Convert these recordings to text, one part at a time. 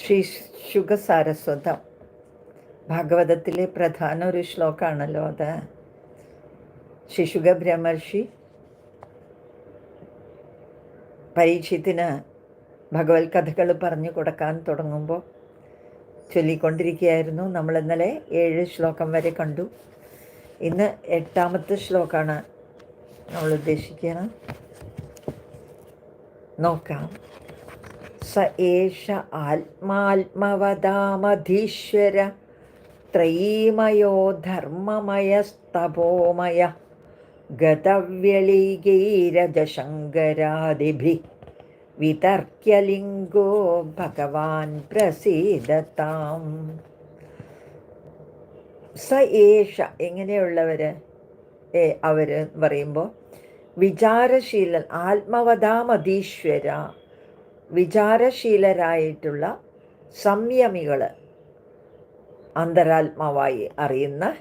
ശ്രീ ശുഗസാരസ്വതം. ഭാഗവതത്തിലെ പ്രധാന ഒരു ശ്ലോകമാണല്ലോ അത്. ശിശുക ബ്രഹ്മർഷി പരീക്ഷത്തിന് ഭഗവത് കഥകൾ പറഞ്ഞു കൊടുക്കാൻ തുടങ്ങുമ്പോൾ ചൊല്ലിക്കൊണ്ടിരിക്കുകയായിരുന്നു. നമ്മൾ ഇന്നലെ ഏഴ് ശ്ലോകം വരെ കണ്ടു. ഇന്ന് എട്ടാമത്തെ ശ്ലോകമാണ് നമ്മൾ ഉദ്ദേശിക്കുന്നത്. നോക്കാം. സ ഏഷ ആത്മാത്മവതാമധീശ്വര ത്രയീമയോ ധർമ്മമയസ്തപോമയ ഗതവ്യളീകൈരജശങ്കരാദിഭി വിതർക്യലിംഗോ ഭഗവാൻ പ്രസീദത്താം സ ഏഷ എങ്ങനെയുള്ളവര്? ഏ അവർ പറയുമ്പോൾ വിചാരശീലൻ ആത്മവതാമധീശ്വര വിചാരശീലരായിട്ടുള്ള സംയമികൾ അന്തരാത്മാവായി അറിയുന്ന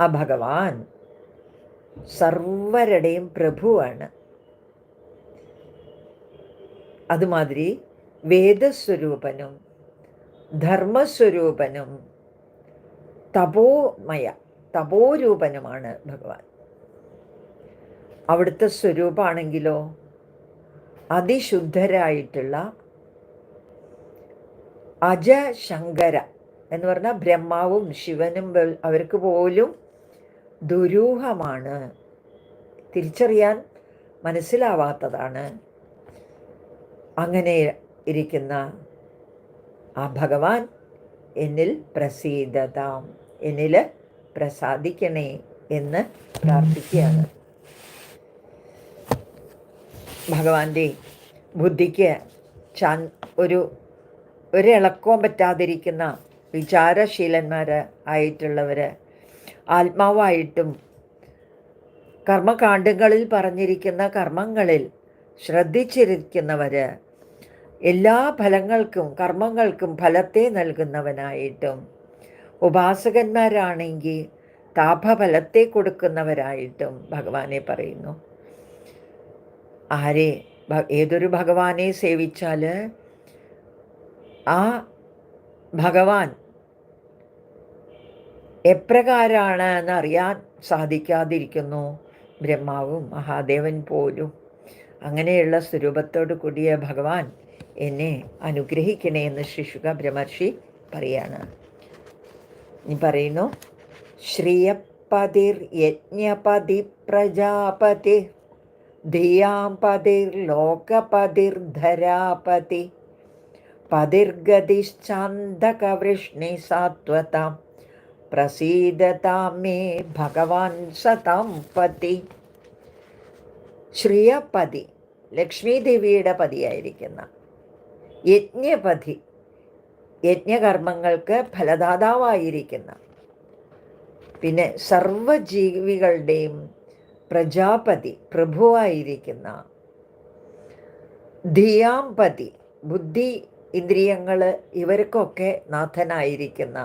ആ ഭഗവാൻ സർവരുടെയും പ്രഭുവാണ്. അതുമാതിരി വേദസ്വരൂപനും ധർമ്മസ്വരൂപനും തപോമയ തപോരൂപനുമാണ് ഭഗവാൻ. അവിടുത്തെ സ്വരൂപമാണെങ്കിലോ അതിശുദ്ധരായിട്ടുള്ള അജശങ്കര എന്ന് പറഞ്ഞാൽ ബ്രഹ്മാവും ശിവനും അവർക്ക് പോലും ദുരൂഹമാണ്. തിരിച്ചറിയാൻ മനസ്സിലാവാത്തതാണ് അങ്ങനെ ഇരിക്കുന്ന ആ ഭഗവാൻ എന്നിൽ പ്രസീതതാം എന്നിൽ പ്രസാദിക്കണേ എന്ന് പ്രാർത്ഥിക്കുകയാണ്. ഭഗവാന്റെ ബുദ്ധിക്ക് ചാൻ ഒരു ഒരിളക്കവും പറ്റാതിരിക്കുന്ന വിചാരശീലന്മാർ ആയിട്ടുള്ളവർ ആത്മാവായിട്ടും കർമ്മകാണ്ഡങ്ങളിൽ പറഞ്ഞിരിക്കുന്ന കർമ്മങ്ങളിൽ ശ്രദ്ധിച്ചിരിക്കുന്നവർ എല്ലാ ഫലങ്ങൾക്കും കർമ്മങ്ങൾക്കും ഫലത്തെ നൽകുന്നവനായിട്ടും ഉപാസകന്മാരാണെങ്കിൽ താപഫലത്തെ കൊടുക്കുന്നവരായിട്ടും ഭഗവാനെ പറയുന്നു. ആരെ? ഏതൊരു ഭഗവാനെ സേവിച്ചാൽ ആ ഭഗവാൻ എപ്രകാരാണ് എന്നറിയാൻ സാധിക്കാതിരിക്കുന്നു. ബ്രഹ്മാവും മഹാദേവൻ പോലും. അങ്ങനെയുള്ള സ്വരൂപത്തോടു കൂടിയ ഭഗവാൻ എന്നെ അനുഗ്രഹിക്കണേ എന്ന് ശിശുക ബ്രഹ്മർഷി പറയാണ്. ഇനി പറയുന്നു ശ്രീയപതിർ യജ്ഞപതി പ്രജാപതി. ധിയാം പതിർലോകപതിർധരാപതി പതിർഗതിശ്ചാന്തകവൃഷ്ണി സാത്വതാം. പ്രസീദതാം മേ ഭഗവാൻ സതാം പതി. ശ്രീയപതി ലക്ഷ്മി ദേവിയുടെ പതിയായിരിക്കുന്ന യജ്ഞപതി യജ്ഞകർമ്മങ്ങൾക്ക് ഫലദാതാവായിരിക്കുന്ന. പിന്നെ സർവജീവികളുടെയും പ്രജാപതി പ്രഭുവായിരിക്കുന്ന ധിയാംപതി ബുദ്ധി ഇന്ദ്രിയങ്ങൾ ഇവർക്കൊക്കെ നാഥനായിരിക്കുന്ന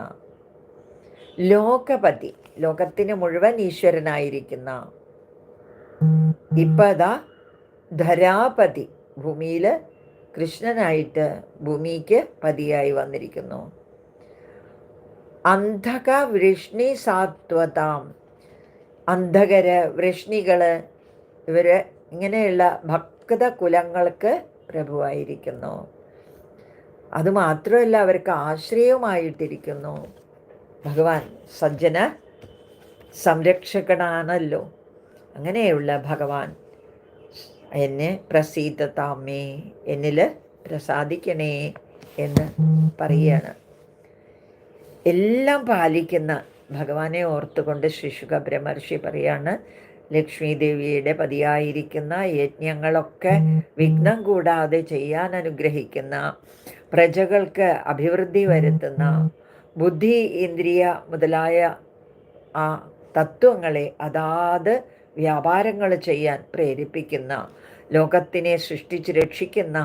ലോകപതി ലോകത്തിന് മുഴുവൻ ഈശ്വരനായിരിക്കുന്ന ഇപ്പതാ ധരാപതി ഭൂമിയിൽ കൃഷ്ണനായിട്ട് ഭൂമിക്ക് പതിയായി വന്നിരിക്കുന്നു. അന്ധക വൃഷ്ണി സാത്വതാം അന്ധകര വൃഷ്ണികൾ ഇവർ ഇങ്ങനെയുള്ള ഭക്ത കുലങ്ങൾക്ക് പ്രഭുവായിരിക്കുന്നു. അതുമാത്രമല്ല അവർക്ക് ആശ്രയവുമായിട്ടിരിക്കുന്നു. ഭഗവാൻ സജ്ജന സംരക്ഷകനാണല്ലോ. അങ്ങനെയുള്ള ഭഗവാൻ എന്നെ പ്രസീത താമേ എന്നിൽ പ്രസാദിക്കണേ എന്ന് പറയാണ് എല്ലാം പാലിക്കുന്ന ഭഗവാനെ ഓർത്തുകൊണ്ട് ശിശുക ബ്രഹ്മർഷി പറയാണ് ലക്ഷ്മി ദേവിയുടെ പതിയായിരിക്കുന്ന യജ്ഞങ്ങളൊക്കെ വിഘ്നം കൂടാതെ ചെയ്യാൻ അനുഗ്രഹിക്കുന്ന പ്രജകൾക്ക് അഭിവൃദ്ധി വരുത്തുന്ന ബുദ്ധി ഇന്ദ്രിയ മുതലായ ആ തത്വങ്ങളെ അതാത് വ്യാപാരങ്ങൾ ചെയ്യാൻ പ്രേരിപ്പിക്കുന്ന ലോകത്തിനെ സൃഷ്ടിച്ച് രക്ഷിക്കുന്ന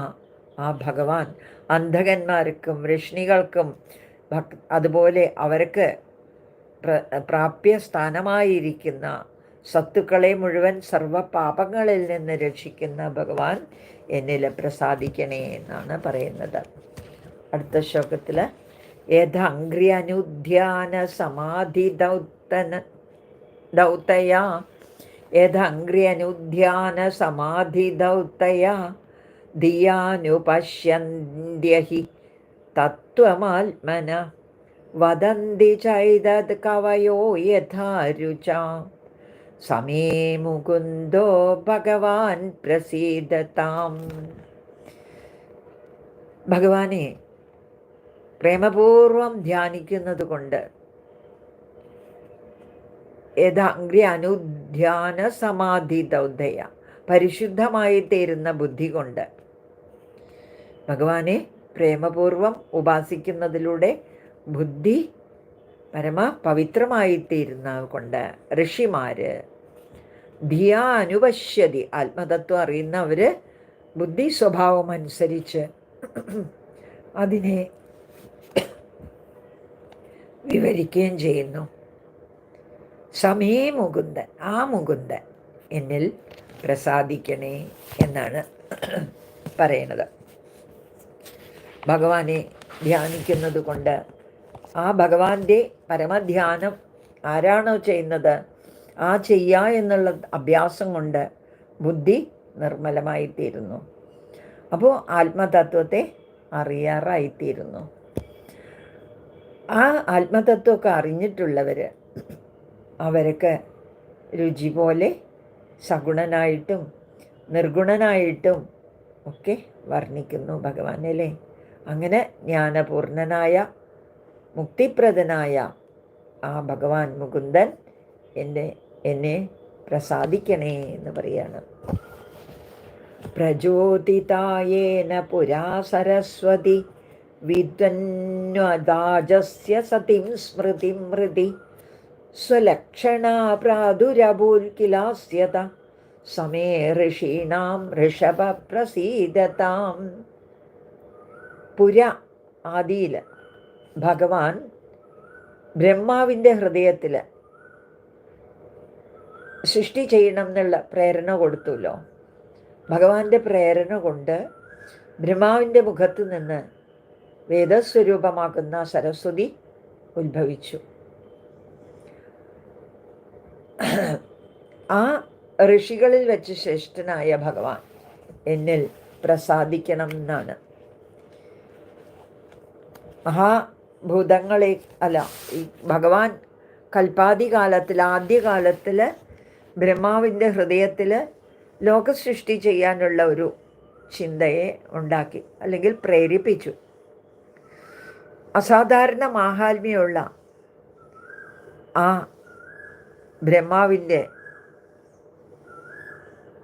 ആ ഭഗവാൻ. അന്ധകന്മാർക്കും ഋഷ്ണികൾക്കും അതുപോലെ അവർക്ക് പ്രാപ്യ സ്ഥാനമായിരിക്കുന്ന സത്തുക്കളെ മുഴുവൻ സർവ പാപങ്ങളിൽ നിന്ന് രക്ഷിക്കുന്ന ഭഗവാൻ എന്നിൽ പ്രസാദിക്കണേ എന്നാണ് പറയുന്നത്. അടുത്ത ശ്ലോകത്തിൽ യഥങ്ക്രിയനുധ്യാന സമാധി ദൗത്തന ദൗത്തയാ യഥങ്ക്രിയനുധ്യാന സമാധി ദൗത്തയാ ധിയാനുപശ്യന്ത്യഹി തത്വമാത്മന. വദന്തി ചൈതത് കവയോ യഥാരുച. സമേ മുകുന്ദോ ഭഗവാൻ പ്രസീദതാം. ഭഗവാനെ പ്രേമപൂർവം ധ്യാനിക്കുന്നത് കൊണ്ട് യഥാഗ്രി അനുധ്യാന സമാധി ദൗധയ പരിശുദ്ധമായി തീരുന്ന ബുദ്ധി കൊണ്ട് ഭഗവാനെ പ്രേമപൂർവം ഉപാസിക്കുന്നതിലൂടെ ബുദ്ധി പരമ പവിത്രമായി തീരുന്ന കൊണ്ട് ഋഷിമാർ ധിയ അനുപശ്യതി. ആത്മതത്വം അറിയുന്നവർ ബുദ്ധി സ്വഭാവം അനുസരിച്ച് അതിനെ വിവരിക്കുകയും ചെയ്യുന്നു. സമേ മുകുന്ദൻ ആ മുകുന്ദൻ എന്നിൽ പ്രസാദിക്കണേ എന്നാണ് പറയണത് ഭഗവാനെ ധ്യാനിക്കുന്നത് കൊണ്ട് ആ ഭഗവാന്റെ പരമധ്യാനം ആരാണോ ചെയ്യുന്നത്? ആ ചെയ്യുക എന്നുള്ള അഭ്യാസം കൊണ്ട് ബുദ്ധി നിർമ്മലമായിത്തീരുന്നു. അപ്പോൾ ആത്മതത്വത്തെ അറിയാറായിത്തീരുന്നു. ആ ആത്മതത്വമൊക്കെ അറിഞ്ഞിട്ടുള്ളവർ അവർക്ക് രുചി പോലെ സഗുണനായിട്ടും നിർഗുണനായിട്ടും ഒക്കെ വർണിക്കുന്നു ഭഗവാനല്ലേ അങ്ങനെ ജ്ഞാനപൂർണനായ മുക്തിപ്രദനായ ആ ഭഗവാൻ മുകുന്ദൻ എന്റെ എന്നെ പ്രസാദിക്കണേ എന്ന് പറയാണ്. പ്രചോദിതായേന പുരാ സരസ്വതി വിദ്വന്വദാജസ്യ സതിം സ്മൃതിം മൃതി സ്വലക്ഷണാ പ്രാദുരഭൂൽക്കിലാസ്യത സമേ ഋഷീണാം ഋഷഭ പ്രസീദതാം പുര ആദിയിൽ ഭഗവാൻ ബ്രഹ്മാവിന്റെ ഹൃദയത്തിൽ സൃഷ്ടി ചെയ്യണം എന്നുള്ള പ്രേരണ കൊടുത്തുല്ലോ. ഭഗവാന്റെ പ്രേരണ കൊണ്ട് ബ്രഹ്മാവിന്റെ മുഖത്ത് നിന്ന് വേദസ്വരൂപമാക്കുന്ന സരസ്വതി ഉത്ഭവിച്ചു. ആ ഋഷികളിൽ വെച്ച് ശ്രേഷ്ഠനായ ഭഗവാൻ എന്നിൽ പ്രസാദിക്കണം എന്നാണ്. മഹാഭൂതങ്ങളെ അല്ല ഈ ഭഗവാൻ കൽപ്പാതി കാലത്തിൽ ആദ്യകാലത്തിൽ ബ്രഹ്മാവിന്റെ ഹൃദയത്തിൽ ലോകസൃഷ്ടി ചെയ്യാനുള്ള ഒരു ചിന്തയെ ഉണ്ടാക്കി അല്ലെങ്കിൽ പ്രേരിപ്പിച്ചു. അസാധാരണ മാഹാത്മ്യമുള്ള ആ ബ്രഹ്മാവിന്റെ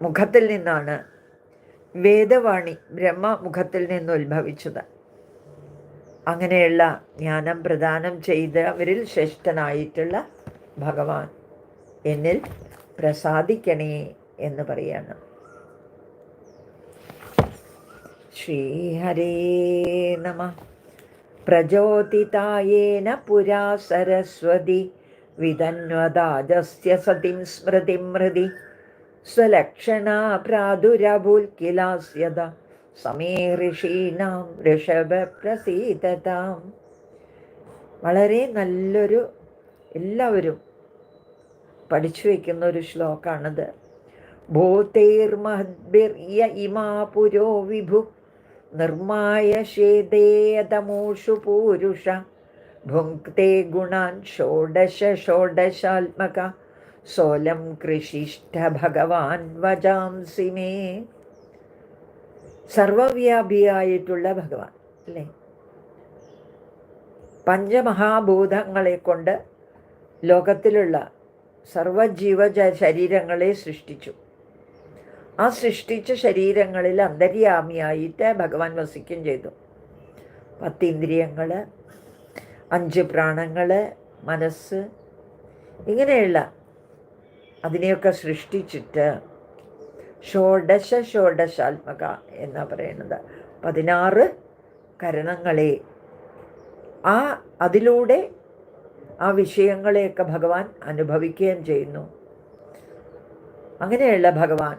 മുഖത്തിൽ നിന്നാണ് വേദവാണി ബ്രഹ്മമുഖത്തിൽ നിന്ന് ഉത്ഭവിച്ചത്. അങ്ങനെയുള്ള ജ്ഞാനം പ്രദാനം ചെയ്തവരിൽ ശ്രേഷ്ഠനായിട്ടുള്ള ഭഗവാൻ എന്നിൽ പ്രസാദിക്കണേ എന്ന് പറയാണ്. ശ്രീഹരേ നമ. പ്രചോദിതായേന പുരാ സരസ്വതി. വിതന്വദാജസ്യ സതിം സ്മൃതിം മൃതി. സ്വലക്ഷണ പ്രാദുരഭൂൽക്കിലാസ്യത സമേ ഋഷീണാം ഋഷഭപ്രസീതതാം. വളരെ നല്ലൊരു എല്ലാവരും പഠിച്ചു വയ്ക്കുന്ന ഒരു ശ്ലോകമാണത് ഭൂതൈർമഹദ്ഭിർയ ഇമാ പുരോ വിഭു നിർമായ ശേദേതമോഷു പൂരുഷ ഭുക്തേ ഗുണാൻ ഷോഡശ ഷോഡശാത്മക സോലം കൃഷിഷ്ഠ ഭഗവാൻ വജാംസി മേ. സർവവ്യാപിയായിട്ടുള്ള ഭഗവാൻ അല്ലേ? പഞ്ചമഹാഭൂതങ്ങളെ കൊണ്ട് ലോകത്തിലുള്ള സർവജീവ ശരീരങ്ങളെ സൃഷ്ടിച്ചു. ആ സൃഷ്ടിച്ച ശരീരങ്ങളിൽ അന്തര്യാമിയായിട്ട് ഭഗവാൻ വസിക്കുകയും ചെയ്തു. പത്തിന്ദ്രിയങ്ങൾ അഞ്ച് പ്രാണങ്ങൾ മനസ്സ് ഇങ്ങനെയുള്ള അതിനെയൊക്കെ സൃഷ്ടിച്ചിട്ട് ഷോഡശ ഷോഡശാത്മക എന്നാ പറയുന്നത്. പതിനാറ് കരണങ്ങളെ. ആ അതിലൂടെ ആ വിഷയങ്ങളെയൊക്കെ ഭഗവാൻ അനുഭവിക്കുകയും ചെയ്യുന്നു. അങ്ങനെയുള്ള ഭഗവാൻ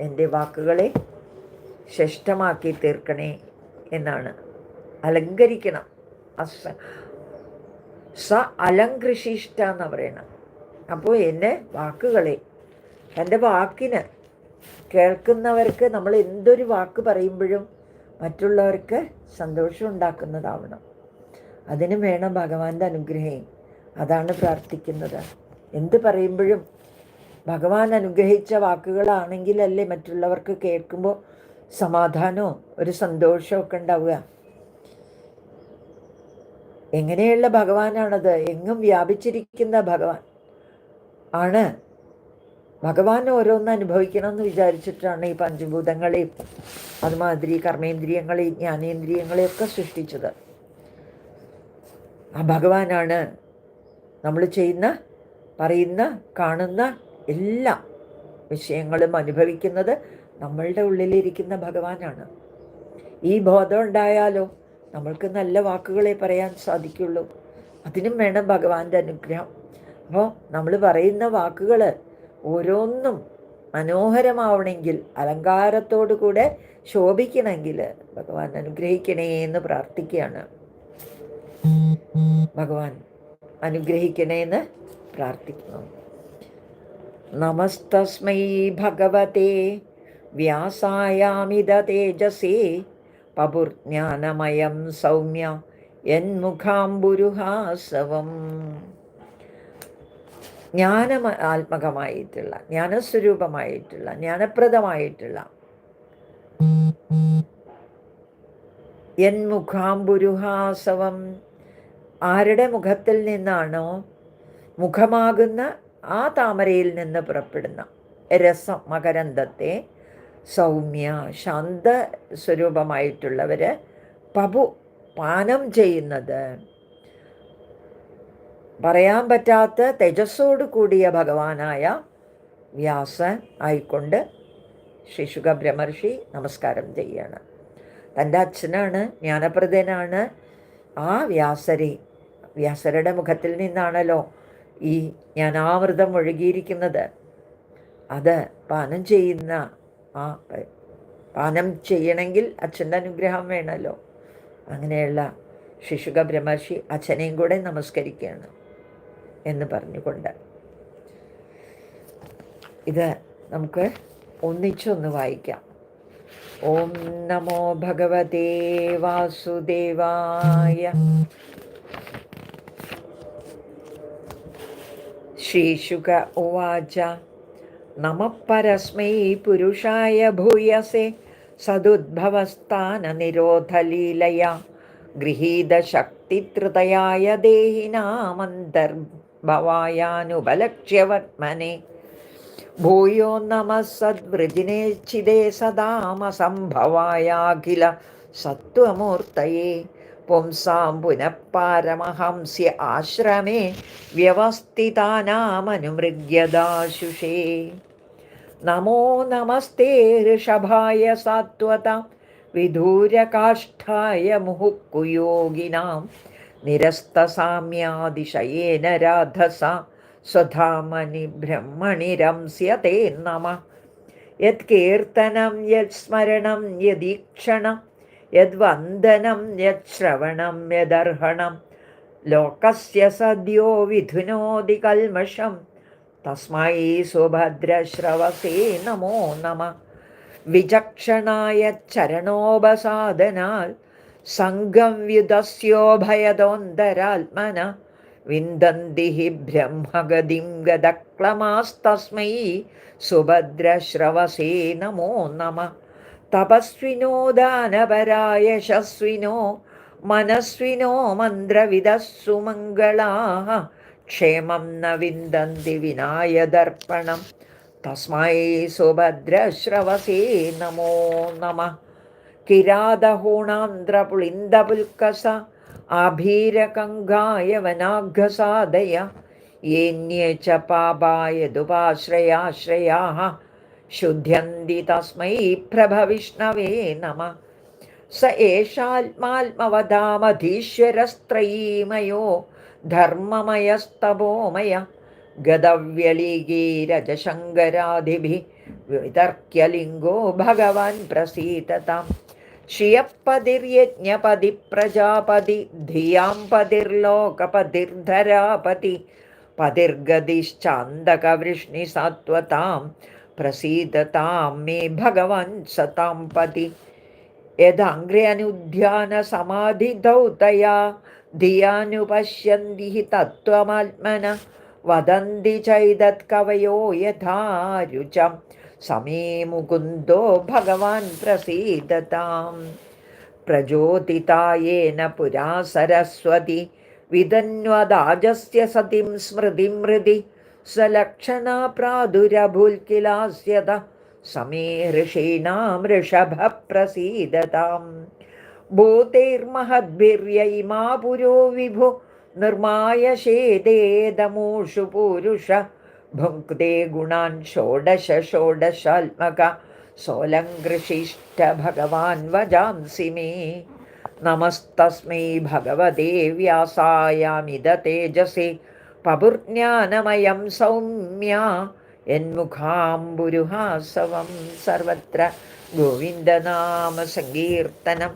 എന്റെ വാക്കുകളെ ശ്രേഷ്ഠമാക്കി തീർക്കണേ എന്നാണ്. അലങ്കരിക്കണം. അസ സ അലങ്കൃഷിഷ്ട എന്ന് പറയണം അപ്പോൾ എന്നെ വാക്കുകളെ എന്റെ വാക്കിന് കേൾക്കുന്നവർക്ക് നമ്മൾ എന്തൊരു വാക്ക് പറയുമ്പോഴും മറ്റുള്ളവർക്ക് സന്തോഷം ഉണ്ടാക്കുന്നതാവണം. അതിന് വേണം ഭഗവാന്റെ അനുഗ്രഹം. അതാണ് പ്രാർത്ഥിക്കുന്നത്. എന്ത് പറയുമ്പോഴും ഭഗവാൻ അനുഗ്രഹിച്ച വാക്കുകളാണെങ്കിലല്ലേ മറ്റുള്ളവർക്ക് കേൾക്കുമ്പോൾ സമാധാനവും ഒരു സന്തോഷമൊക്കെ ഉണ്ടാവുക. എങ്ങനെയുള്ള ഭഗവാനാണത്? എങ്ങും വ്യാപിച്ചിരിക്കുന്ന ഭഗവാൻ ആണ്. ഭഗവാൻ ഓരോന്ന് അനുഭവിക്കണം എന്ന് വിചാരിച്ചിട്ടാണ് ഈ പഞ്ചഭൂതങ്ങളെയും അതുമാതിരി കർമ്മേന്ദ്രിയങ്ങളെയും ജ്ഞാനേന്ദ്രിയങ്ങളെയൊക്കെ സൃഷ്ടിച്ചത്. ആ ഭഗവാനാണ് നമ്മൾ ചെയ്യുന്ന പറയുന്ന കാണുന്ന എല്ലാ വിഷയങ്ങളും അനുഭവിക്കുന്നത് നമ്മളുടെ ഉള്ളിലിരിക്കുന്ന ഭഗവാനാണ്. ഈ ബോധം ഉണ്ടായാലോ നമ്മൾക്ക് നല്ല വാക്കുകളെ പറയാൻ സാധിക്കുള്ളൂ. അതിനും വേണം ഭഗവാന്റെ അനുഗ്രഹം. അപ്പോൾ നമ്മൾ പറയുന്ന വാക്കുകൾ ഓരോന്നും മനോഹരമാവണമെങ്കിൽ അലങ്കാരത്തോടു കൂടെ ശോഭിക്കണമെങ്കിൽ ഭഗവാൻ അനുഗ്രഹിക്കണേ എന്ന് പ്രാർത്ഥിക്കുകയാണ്. ഭഗവാൻ അനുഗ്രഹിക്കണേ എന്ന് പ്രാർത്ഥിക്കുന്നു. നമസ്തസ്മൈ ഭഗവതേ വ്യാസായാമിത തേജസേ പപുർജ്ഞാനമയം സൗമ്യ എന്മുഖാംബുരുഹാസവം ജ്ഞാന ആത്മകമായിട്ടുള്ള ജ്ഞാനസ്വരൂപമായിട്ടുള്ള ജ്ഞാനപ്രദമായിട്ടുള്ള. എൻ മുഖാംബുരുഹാസവം ആരുടെ മുഖത്തിൽ നിന്നാണോ മുഖമാകുന്ന ആ താമരയിൽ നിന്ന് പുറപ്പെടുന്ന രസം മകരന്തത്തെ സൗമ്യ ശാന്ത സ്വരൂപമായിട്ടുള്ളവർ പപു പാനം ചെയ്യുന്നത് പറയാൻ പറ്റാത്ത തേജസ്സോട് കൂടിയ ഭഗവാനായ വ്യാസൻ ആയിക്കൊണ്ട് ശിശുക ബ്രഹ്മർഷി നമസ്കാരം ചെയ്യാണ്. തന്റെ അച്ഛനാണ് ജ്ഞാനപ്രദനാണ്. ആ വ്യാസരെ വ്യാസരുടെ മുഖത്തിൽ നിന്നാണല്ലോ ഈ ജ്ഞാനാമൃതം ഒഴുകിയിരിക്കുന്നത്. അത് പാനം ചെയ്യുന്ന ആ പാനം ചെയ്യണമെങ്കിൽ അച്ഛന്റെ അനുഗ്രഹം വേണമല്ലോ. അങ്ങനെയുള്ള ശിശുക ബ്രഹ്മർഷി അച്ഛനെയും കൂടെ നമസ്കരിക്കുകയാണ്. എന്ന് പറഞ്ഞുകൊണ്ട്. ഇത് നമുക്ക് ഒന്നിച്ചൊന്ന് വായിക്കാം. ഓം നമോ ഭഗവതേ വാസുദേവായ. ശ്രീശുക ഉവാച. നമ പരസ്മൈ പുരുഷായ ഭൂയസെ സദുദ്ഭവസ്ഥാനനിരോധലീലയ ഗൃഹീതശക്തിത്രതയായ भवायानुपलक्ष्यवत्मने भूयो नमः सद्वृजिनेच्छिदे सदामसम्भवायाखिल सत्त्वमूर्तये पुंसां पुनः पारमहंस्य आश्रमे व्यवस्थितानामनुमृग्यदाशुषे। नमो नमस्ते ऋषभाय सात्वतां, विधूरकाष्ठाय मुहुक्कुयोगिनां നിരസ്തസാമ്യാതിശയേന രാധസ സ്വധാമനി ബ്രഹ്മണി രംസ്യതേ നമ. യത്കീർത്തനം യത്സ്മരണം യദീക്ഷണം യദ്വന്ദനം യശ്രവണം യദർഹണം. ലോകസ്യ സദ്യോ വിധുനോതി കൽമഷം. തസ്മൈ സുഭദ്രശ്രവസേ നമോ നമ. വിചക്ഷണായ ചരണോപസാദനാൽ സംഘം വ്യുതസ്യോഭയതോന്തരാത്മന വിന്ദന്തി ഹി ബ്രഹ്മഗതിം ഗതക്ലമാസ്തസ്മൈ സുഭദ്രശ്രവസേ നമോ നമ. തപസ്വിനോ ദാനപരായ യശസ്വിനോ മനസ്വിനോ മന്ത്രവിദസ്സു മംഗളാः ക്ഷേമം ന വിന്ദന്തി വിനായദർപ്പണം. തസ്മൈ സുഭദ്രശ്രവസേ നമോ നമ. किरादहोणान्द्रपुलिन्दपुल्कस आभीरकङ्गाय वनाघसादय येन्ये च पापाय दुपाश्रयाश्रयाः शुद्ध्यन्ति तस्मै प्रभविष्णवे नमः स एषात्मात्मवधामधीश्वरस्त्रयीमयो धर्ममयस्तभोमय गदव्यलिगीरजशङ्करादिभिः वितर्क्यलिङ्गो भगवान् प्रसीतताम् श्रियपतिर्यज्ञपति प्रजापति धियाँ पतिर्लोकपतिर्धरापति पतिर्गतिश्चान्दकवृष्णिसत्त्वतां प्रसीदतां मे भगवन् सतां पति यदाङ्ग्रे अनुध्यानसमाधिधौ तया धियानुपश्यन्ति हि तत्त्वमात्मन वदन्ति चैदत्कवयो यथा रुचं समे मुकुन्दो भगवान् प्रसीदताम् प्रचोदितायेन पुरा सरस्वती विदन्वदाजस्य सतिं स्मृतिं हृदि सलक्षणा प्रादुरभुल्किलास्यत समे ऋषीणां ऋषभप्रसीदताम् भूतैर्महद्भिर्यैमा पुरो विभु निर्माय शेदेदमूषु पुरुष भुङ्क्ते गुणान् षोडश षोडशात्मक सोलङ्कृशिष्ट भगवान् वजांसि मे नमस्तस्मै भगवते व्यासायामिद तेजसे पपुर्ज्ञानमयं सौम्या यन्मुखाम्बुरुहासवं सर्वत्र गोविन्दनामसङ्कीर्तनं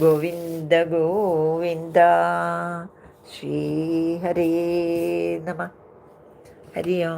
गोविन्द गोविन्द श्रीहरे नमः ഹരിയോ